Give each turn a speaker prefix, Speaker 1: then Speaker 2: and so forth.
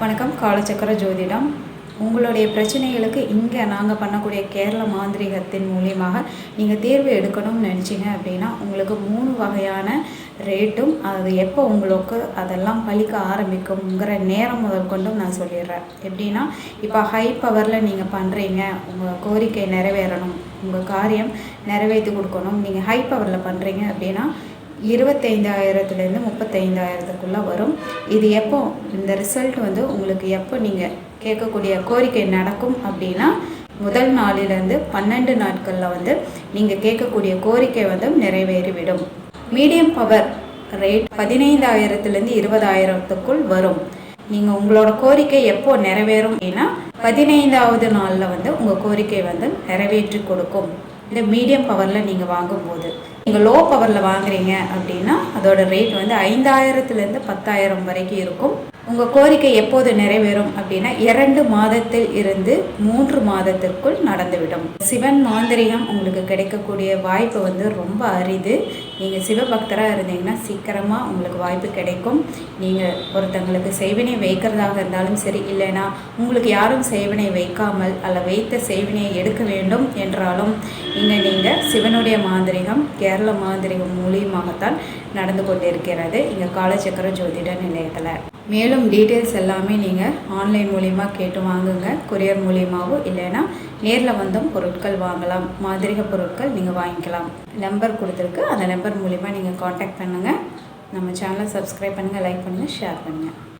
Speaker 1: வணக்கம் காலச்சக்கர ஜோதிடம். உங்களுடைய பிரச்சனைகளுக்கு இங்கே நாங்கள் பண்ணக்கூடிய கேரள மாந்திரிகத்தின் மூலியமாக நீங்கள் தேர்வு எடுக்கணும்னு நினச்சிங்க அப்படின்னா உங்களுக்கு மூணு வகையான ரேட்டும் அது எப்போ உங்களுக்கு அதெல்லாம் பழிக்க ஆரம்பிக்குங்கிற நேரம் முதல் கொண்டும் நான் சொல்லிடுறேன். எப்படின்னா இப்போ ஹை பவரில் நீங்கள் பண்ணுறீங்க உங்கள் கோரிக்கை நிறைவேறணும் உங்கள் காரியம் நிறைவேற்றி கொடுக்கணும். நீங்கள் ஹை பவரில் பண்ணுறீங்க அப்படின்னா இருபத்தைந்தாயிரத்துலேருந்து முப்பத்தைந்தாயிரத்துக்குள்ளே வரும். இது எப்போ? இந்த ரிசல்ட் வந்து உங்களுக்கு எப்போ நீங்கள் கேட்கக்கூடிய கோரிக்கை நடக்கும் அப்படின்னா முதல் நாளிலேருந்து பன்னெண்டு நாட்களில் வந்து நீங்கள் கேட்கக்கூடிய கோரிக்கை வந்து நிறைவேறிவிடும். மீடியம் பவர் ரேட் பதினைந்தாயிரத்துலேருந்து இருபதாயிரத்துக்குள் வரும். நீங்கள் உங்களோட கோரிக்கை எப்போ நிறைவேறும் அப்படின்னா பதினைந்தாவது நாளில் வந்து உங்கள் கோரிக்கை வந்து நிறைவேற்றி கொடுக்கும். இந்த மீடியம் பவரில் நீங்கள் வாங்கும்போது. நீங்கள் லோ பவரில் வாங்குறீங்க அப்படின்னா அதோட ரேட் வந்து ஐந்தாயிரத்துலேருந்து பத்தாயிரம் வரைக்கும் இருக்கும். உங்கள் கோரிக்கை எப்போது நிறைவேறும் அப்படின்னா இரண்டு மாதத்தில் இருந்து மூன்று மாதத்திற்குள் நடந்துவிடும். சிவன் மாந்திரிகம் உங்களுக்கு கிடைக்கக்கூடிய வாய்ப்பு வந்து ரொம்ப அரிது. நீங்கள் சிவபக்தராக இருந்தீங்கன்னா சீக்கிரமாக உங்களுக்கு வாய்ப்பு கிடைக்கும். நீங்கள் ஒருத்தங்களுக்கு செய்வினை வைக்கிறதாக இருந்தாலும் சரி இல்லைன்னா உங்களுக்கு யாரும் செய்வினை வைக்காமல் அல்ல வைத்த செய்வினையை எடுக்க வேண்டும் என்றாலும் இங்கே நீங்கள் சிவனுடைய மாந்திரிகம் கேரள மாந்திரிகம் மூலியமாகத்தான் நடந்து கொண்டிருக்கிறது. இங்கே காலச்சக்கர ஜோதிட நிலையத்தில். மேலும் டீட்டெயில்ஸ் எல்லாமே நீங்கள் ஆன்லைன் மூலிமா கேட்டு வாங்குங்க. கொரியர் மூலியமாகவும் இல்லைன்னா நேரில் வந்தும் பொருட்கள் வாங்கலாம். மாதிரிக பொருட்கள் நீங்கள் வாங்கிக்கலாம். நம்பர் கொடுத்துருக்கு. அந்த நம்பர் மூலிமா நீங்கள் காண்டாக்ட் பண்ணுங்கள் நம்ம சேனலை சப்ஸ்கிரைப் பண்ணுங்கள் லைக் பண்ணுங்கள் ஷேர் பண்ணுங்கள்